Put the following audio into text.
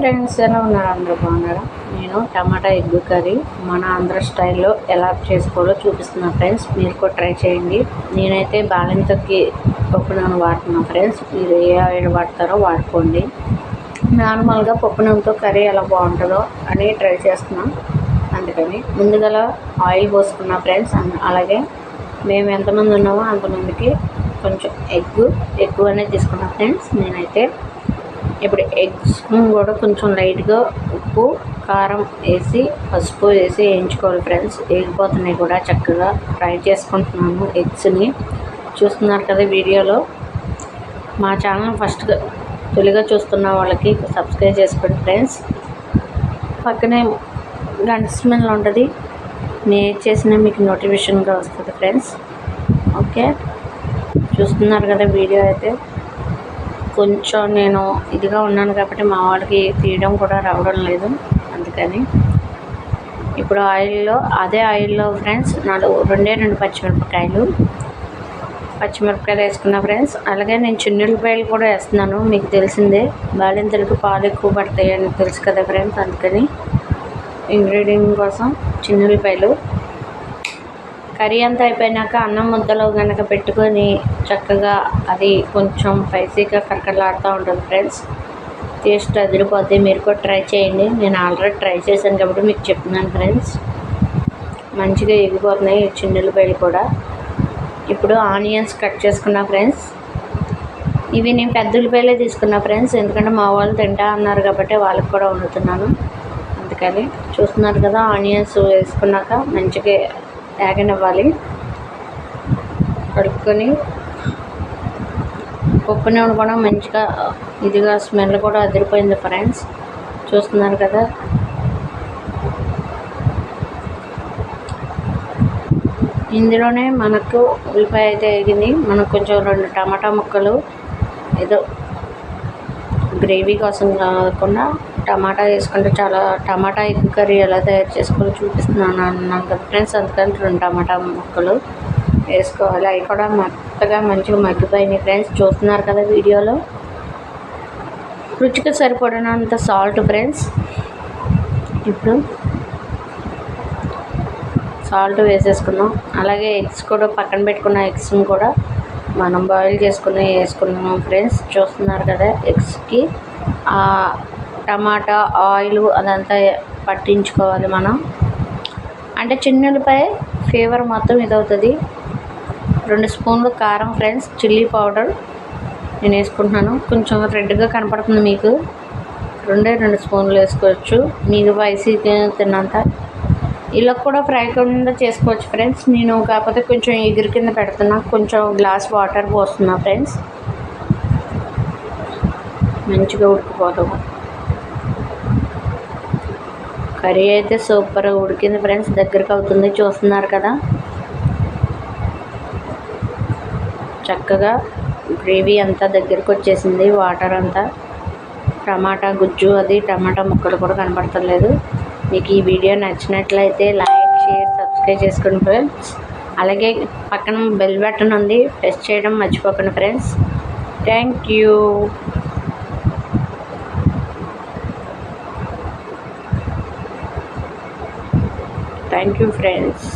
Friends ఎలా ఉన్నారు అందరూ బాగున్నారా? నేను టమాటా ఎగ్ కర్రీ మన ఆంధ్ర స్టైల్లో ఎలా చేసుకోవాలో చూపిస్తున్నాను ఫ్రెండ్స్ మీరు కూడా ట్రై చేయండి. నేనైతే బాలింతకి పప్పు నూనె వాడుతున్నాను ఫ్రెండ్స్ మీరు ఏ ఆయిల్ వాడతారో వాడుకోండి. నార్మల్గా పప్పు నూనెతో కర్రీ ఎలా బాగుంటుందో అని ట్రై చేస్తున్నాం. అందుకని ముందుగా ఆయిల్ పోసుకున్నా ఫ్రెండ్స్ అలాగే మేము ఎంతమంది ఉన్నామో అంతమందికి కొంచెం ఎగ్ ఎక్కువ అనేది తీసుకున్నాం ఫ్రెండ్స్ నేనైతే ఇప్పుడు ఎగ్స్ కూడా కొంచెం లైట్గా ఉప్పు కారం వేసి పసుపు వేసి వేయించుకోవాలి ఫ్రెండ్స్. వేగిపోతున్నాయి కూడా చక్కగా. ఫ్రై చేసుకుంటున్నాను ఎగ్స్ని. చూస్తున్నారు కదా వీడియోలో? మా ఛానల్ ఫస్ట్ తొలిగా చూస్తున్న వాళ్ళకి సబ్స్క్రైబ్ చేసుకోండి ఫ్రెండ్స్. పక్కనే గంట స్మెల్ ఉంటుంది. నేను చేసిన మీకు నోటిఫికేషన్గా వస్తుంది ఫ్రెండ్స్. ఓకే? చూస్తున్నారు కదా వీడియో అయితే? కొంచెం నేను ఇదిగా ఉన్నాను కాబట్టి మా వాడికి తీయడం కూడా రావడం లేదు అందుకని. ఇప్పుడు ఆయిల్లో అదే ఆయిల్లో ఫ్రెండ్స్ నాలుగు రెండే రెండు పచ్చిమిరపకాయలు. పచ్చిమిరపకాయలు వేసుకున్న ఫ్రెండ్స్ అలాగే నేను చిన్నులపాయలు కూడా వేస్తున్నాను మీకు తెలిసిందే. బాలింతలకు పాలు ఎక్కువ పడతాయి అని తెలుసు కదా ఫ్రెండ్స్ అందుకని. ఇంగ్రీడియంట్ కోసం చిన్నులపాయలు. కర్రీ అంతా అయిపోయినాక అన్నం ముద్దలో కనుక పెట్టుకొని చక్కగా అది కొంచెం స్పైసీగా కరకరలాడుతూ ఉంటుంది ఫ్రెండ్స్. టేస్ట్ అదిరిపోద్ది. మీరు కూడా ట్రై చేయండి. నేను ఆల్రెడీ ట్రై చేశాను కాబట్టి మీకు చెప్తున్నాను ఫ్రెండ్స్. మంచిగా ఎగిపోతున్నాయి చిన్నెల్లిపాయలు కూడా. ఇప్పుడు ఆనియన్స్ కట్ చేసుకున్నా ఫ్రెండ్స్. ఇవి నేను పెద్ద ఉల్లిపాయలే తీసుకున్నా ఫ్రెండ్స్. ఎందుకంటే మా వాళ్ళు తింటా అన్నారు కాబట్టి వాళ్ళకి కూడా వండుతున్నాను. అందుకని చూస్తున్నారు కదా ఆనియన్స్ వేసుకున్నాక మంచిగా వేగనివ్వాలి కడుక్కొని పప్పు నూనె కూడా మంచిగా ఇదిగా స్మెల్ కూడా అదిరిపోయింది ఫ్రెండ్స్. చూస్తున్నారు కదా. ఇందులోనే మనకు ఉల్లిపాయ అయితే వేగింది మనకు కొంచెం రెండు టమాటా ముక్కలు ఏదో గ్రేవీ కోసం కాకుండా టమాటా వేసుకుంటే చాలా టమాటా ఎగ్ కర్రీ ఎలా తయారు చేసుకోవాలో చూపిస్తున్నాను అన్నాను. కదా ఫ్రెండ్స్ అందుకని రెండు టమాటా ముక్కలు వేసుకోవాలి. అవి కూడా మెత్తగా మంచిగా మగ్గిపోయినాయి. ఫ్రెండ్స్ చూస్తున్నారు కదా వీడియోలో? రుచికి సరిపడినంత సాల్ట్ ఫ్రెండ్స్. ఇప్పుడు సాల్ట్ వేసేసుకున్నాం. అలాగే ఎగ్స్ కూడా పక్కన పెట్టుకున్న ఎగ్స్ని కూడా మనం బాయిల్ చేసుకుని వేసుకున్నాము ఫ్రెండ్స్ చూస్తున్నారు కదా ఎగ్స్కి టమాటా ఆయిల్ అదంతా పట్టించుకోవాలి మనం. అంటే చిన్నులపై ఫీవర్ మొత్తం ఇదవుతుంది. రెండు స్పూన్లు కారం ఫ్రెండ్స్ చిల్లీ పౌడర్ నేను వేసుకుంటున్నాను. కొంచెం రెడ్గా కనపడుతుంది మీకు. రెండే రెండు స్పూన్లు వేసుకోవచ్చు. మీకు స్పైసీ తిన్నంత ఇలా కూడా ఫ్రై కింద చేసుకోవచ్చు ఫ్రెండ్స్. నేను కాకపోతే కొంచెం ఎగురు కింద పెడుతున్నా. కొంచెం గ్లాస్ వాటర్ పోస్తున్నా ఫ్రెండ్స్. మంచిగా ఉడికిపోతాము కర్రీ అయితే సూపర్గా ఉడికింది ఫ్రెండ్స్. దగ్గరకు అవుతుంది చూస్తున్నారు కదా. చక్కగా గ్రేవీ అంతా దగ్గరకు వచ్చేసింది. వాటర్ అంతా టమాటా గుజ్జు అది టమాటా ముక్కలు కూడా కనబడతలేదు. మీకు ఈ వీడియో నచ్చినట్లయితే లైక్ షేర్ సబ్స్క్రైబ్ చేసుకోండి ఫ్రెండ్స్. అలాగే పక్కన బెల్ బటన్ ఉంది ప్రెస్ చేయడం మర్చిపోకండి friends. Thank you. Thank you friends.